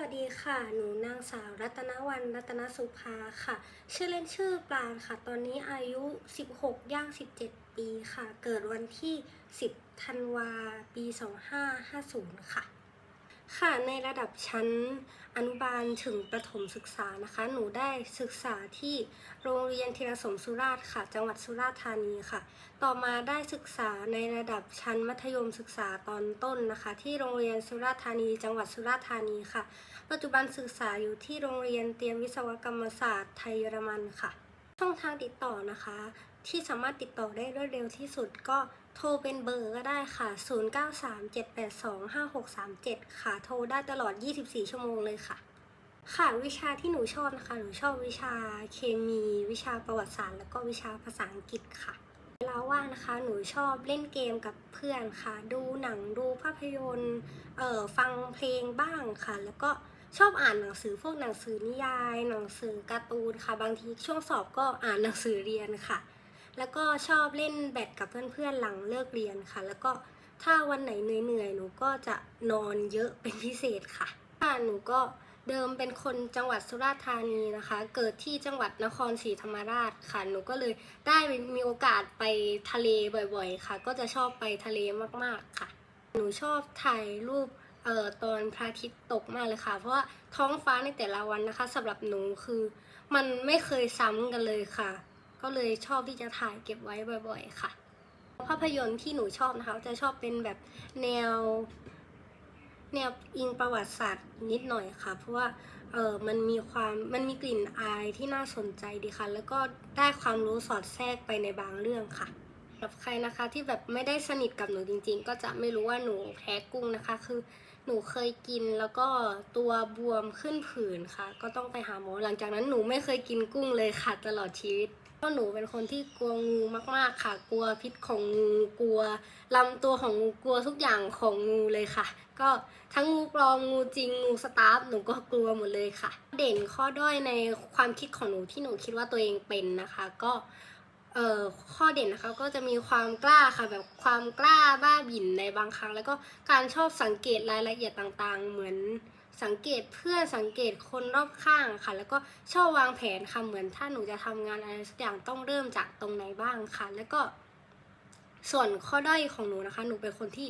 วัสดีค่ะ หนูนางสาวรัตนวันรัตนสุภาค่ะ ชื่อเล่นชื่อปรางค่ะ ตอนนี้อายุ 16 ย่าง 17 ปีค่ะ เกิดวันที่ 10 ธันวา ปี 2550 ค่ะ ค่ะในระดับชั้นอนุบาลถึงประถมศึกษานะคะ หนูได้ศึกษาที่โรงเรียนธีรสมสุราษฎร์ค่ะ จังหวัดสุราษฎร์ธานีค่ะ ต่อมาได้ศึกษาในระดับชั้นมัธยมศึกษาตอนต้นนะคะ ที่โรงเรียนสุราษฎร์ธานี จังหวัดสุราษฎร์ธานีค่ะ ปัจจุบันศึกษาอยู่ที่โรงเรียนเตรียมวิศวกรรมศาสตร์ไทยเยอรมันค่ะ ช่องทางติดต่อนะคะ ที่สามารถติดต่อได้รวดเร็วที่สุดก็ โทรเป็นเบอร์ก็ได้ค่ะ 0937825637 ค่ะ โทรได้ตลอด 24 ชั่วโมงเลยค่ะ ค่ะวิชาที่หนูชอบนะคะ หนูชอบวิชาเคมี วิชาประวัติศาสตร์ แล้วก็วิชาภาษาอังกฤษค่ะ เวลาว่างนะคะ หนูชอบเล่นเกมกับเพื่อนค่ะ ดูหนัง ดูภาพยนตร์ เอ่อ ฟังเพลงบ้างค่ะ แล้วก็ชอบอ่านหนังสือพวกหนังสือนิยาย หนังสือการ์ตูนค่ะ บางทีช่วงสอบก็อ่านหนังสือเรียนค่ะ แล้วก็ชอบเล่นแบดกับเพื่อนๆหลังเลิกเรียนค่ะ แล้วก็ถ้าวันไหนเหนื่อยๆหนูก็จะนอนเยอะเป็นพิเศษค่ะค่ะหนูก็เดิมเป็นคนจังหวัดสุราษฎร์ธานีนะคะ เกิดที่จังหวัดนครศรีธรรมราชค่ะ หนูก็เลยได้มีโอกาสไปทะเลบ่อยๆ ค่ะ ก็จะชอบไปทะเลมากๆค่ะ หนูชอบถ่ายรูปเอ่อตอนพระอาทิตย์ตกมากเลยค่ะ เพราะว่าท้องฟ้าในแต่ละวันนะคะสำหรับหนูคือ มันไม่เคยซ้ำกันเลยค่ะ ก็เลยชอบที่จะถ่ายเก็บไว้บ่อย ๆ ค่ะ ภาพยนตร์ที่หนูชอบนะคะ จะชอบเป็นแบบแนว แนวอิงประวัติศาสตร์นิดหน่อยค่ะ เพราะว่าเออมันมีความมันมีกลิ่นอายที่น่าสนใจดีค่ะ แล้วก็ได้ความรู้สอดแทรกไปในบางเรื่องค่ะสำหรับใครนะคะที่แบบไม่ได้สนิทกับหนูจริง ๆ ก็จะไม่รู้ว่าหนูแพ้กุ้งนะคะ คือหนูเคยกินแล้วก็ตัวบวมขึ้นผื่นค่ะ ก็ต้องไปหาหมอหลังจากนั้นหนูไม่เคยกินกุ้งเลยค่ะ ตลอดชีวิต ราะหนูเป็นคนที่กลัวงูมาก ๆ ค่ะ กลัวพิษของงูกลัวลำตัวของงูกลัวทุกอย่างของงูเลยค่ะ ก็ทั้งงูปลอมงูจริงงูสตาร์ฟหนูก็กลัวหมดเลยค่ะ เด่นข้อด้อยในความคิดของหนูที่หนูคิดว่าตัวเองเป็นนะคะ ก็เอ่อข้อเด่นนะคะก็จะมีความกล้าค่ะแบบความกล้าบ้าบิ่นในบางครั้ง แล้วก็การชอบสังเกตรายละเอียดต่างๆ เหมือน สังเกตเพื่อนสังเกตคนรอบข้างค่ะ แล้วก็ชอบวางแผนค่ะเหมือนถ้าหนูจะทำงานอะไรสักอย่างต้องเริ่มจากตรงไหนบ้างค่ะ แล้วก็ส่วนข้อด้อยของหนูนะคะ หนูเป็นคนที่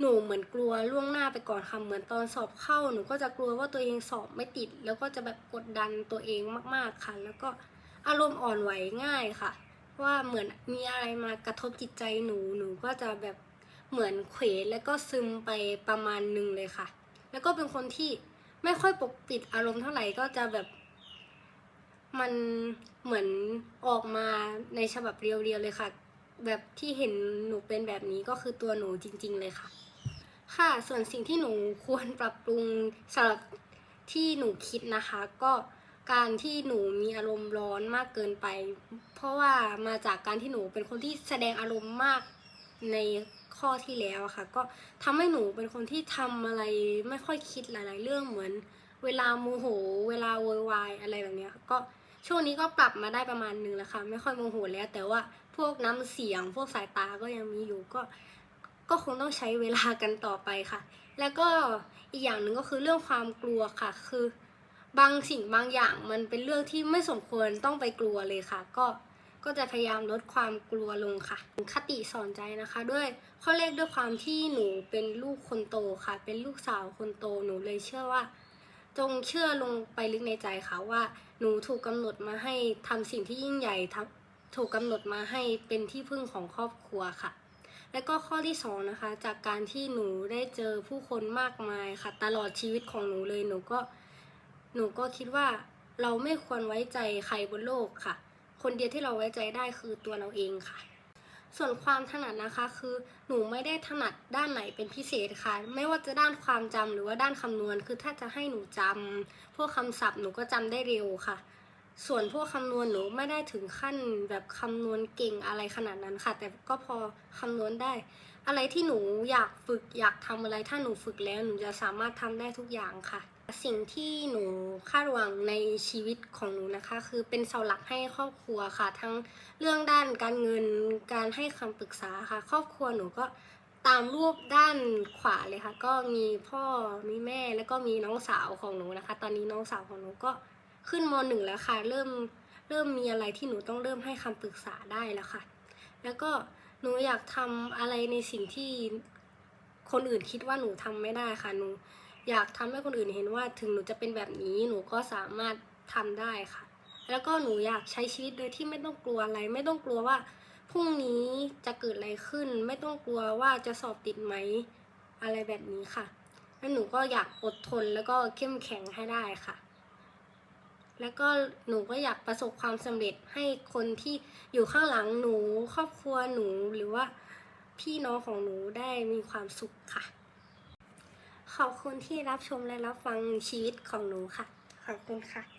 หนูเหมือนกลัวล่วงหน้าไปก่อนค่ะเหมือนตอนสอบเข้าหนูก็จะกลัวว่าตัวเองสอบไม่ติด แล้วก็จะแบบกดดันตัวเองมาก ๆค่ะ แล้วก็อารมณ์อ่อนไหวง่ายค่ะ ว่าเหมือนมีอะไรมากระทบจิตใจหนูหนูก็จะแบบเหมือนเขวแล้วก็ซึมไปประมาณหนึ่งเลยค่ะ แล้วก็เป็นคนที่ไม่ค่อยปกปิดอารมณ์เท่าไหร่ก็จะแบบ มันเหมือนออกมาในฉบับเรียวๆเลยค่ะ แบบที่เห็นหนูเป็นแบบนี้ก็คือตัวหนูจริง ๆ เลยค่ะ ค่ะส่วนสิ่งที่หนูควรปรับปรุงสำหรับที่หนูคิดนะคะ ก็การที่หนูมีอารมณ์ร้อนมากเกินไป เพราะว่ามาจากการที่หนูเป็นคนที่แสดงอารมณ์มาก ในข้อที่แล้วอะค่ะ ก็ทำให้หนูเป็นคนที่ทำอะไรไม่ค่อยคิดหลาย ๆ เรื่องเหมือน เวลาโมโห เวลาโวยวายอะไรแบบนี้ก็ช่วงนี้ก็ปรับมาได้ประมาณนึงแล้วค่ะ ไม่ค่อยโมโหแล้ว แต่ว่าพวกน้ำเสียง พวกสายตาก็ยังมีอยู่ก็ ก็คงต้องใช้เวลากันต่อไปค่ะ แล้วก็อีกอย่างหนึ่งก็คือเรื่องความกลัวค่ะ คือบางสิ่งบางอย่างมันเป็นเรื่องที่ไม่สมควรต้องไปกลัวเลยค่ะ ก็ ก็จะพยายามลดความกลัวลงค่ะคติสอนใจนะคะ ด้วยข้อแรกด้วยความที่หนูเป็นลูกคนโตค่ะ เป็นลูกสาวคนโตหนูเลยเชื่อว่า จงเชื่อลงไปลึกในใจค่ะว่า หนูถูกกำหนดมาให้ทำสิ่งที่ยิ่งใหญ่ทำถูกกำหนดมาให้เป็นที่พึ่งของครอบครัวค่ะ และก็ข้อที่สองนะคะ จากการที่หนูได้เจอผู้คนมากมายค่ะ ตลอดชีวิตของหนูเลยหนูก็หนูก็คิดว่าเราไม่ควรไว้ใจใครบนโลกค่ะ คนเดียวที่เราไว้ใจได้คือตัวเราเองค่ะ ส่วนความถนัดนะคะ คือหนูไม่ได้ถนัดด้านไหนเป็นพิเศษค่ะ ไม่ว่าจะด้านความจำหรือว่าด้านคำนวณ คือถ้าจะให้หนูจำพวกคำศัพท์หนูก็จำได้เร็วค่ะ ส่วนพวกคำนวณหนูไม่ได้ถึงขั้นแบบคำนวณเก่งอะไรขนาดนั้นค่ะ แต่ก็พอคำนวณได้ อะไรที่หนูอยากฝึกอยากทำอะไรถ้าหนูฝึกแล้วหนูจะสามารถทำได้ทุกอย่างค่ะ สิ่งที่หนูคาดหวังในชีวิตของหนูนะคะ คือเป็นเสาหลักให้ครอบครัวค่ะ ทั้งเรื่องด้านการเงินการให้คำปรึกษาค่ะ ครอบครัวหนูก็ตามรูปด้านขวาเลยค่ะ ก็มีพ่อมีแม่แล้วก็มีน้องสาวของหนูนะคะ ตอนนี้น้องสาวของหนูก็ขึ้นมหนึ่งแล้วค่ะ เริ่มเริ่มมีอะไรที่หนูต้องเริ่มให้คำปรึกษาได้แล้วค่ะ แล้วก็ หนูอยากทำอะไรในสิ่งที่คนอื่นคิดว่าหนูทำไม่ได้ค่ะหนูอยากทำให้คนอื่นเห็นว่าถึงหนูจะเป็นแบบนี้หนูก็สามารถทำได้ค่ะ แล้วก็หนูอยากใช้ชีวิตโดยที่ไม่ต้องกลัวอะไร ไม่ต้องกลัวว่าพรุ่งนี้จะเกิดอะไรขึ้น ไม่ต้องกลัวว่าจะสอบติดไหมอะไรแบบนี้ค่ะแล้วหนูก็อยากอดทนแล้วก็เข้มแข็งให้ได้ค่ะ แล้วก็หนูก็อยากประสบความสำเร็จให้คนที่อยู่ข้างหลังหนูครอบครัวหนูหรือว่าพี่น้องของหนูได้มีความสุขค่ะ ขอบคุณที่รับชมและรับฟังชีวิตของหนูค่ะ ขอบคุณค่ะ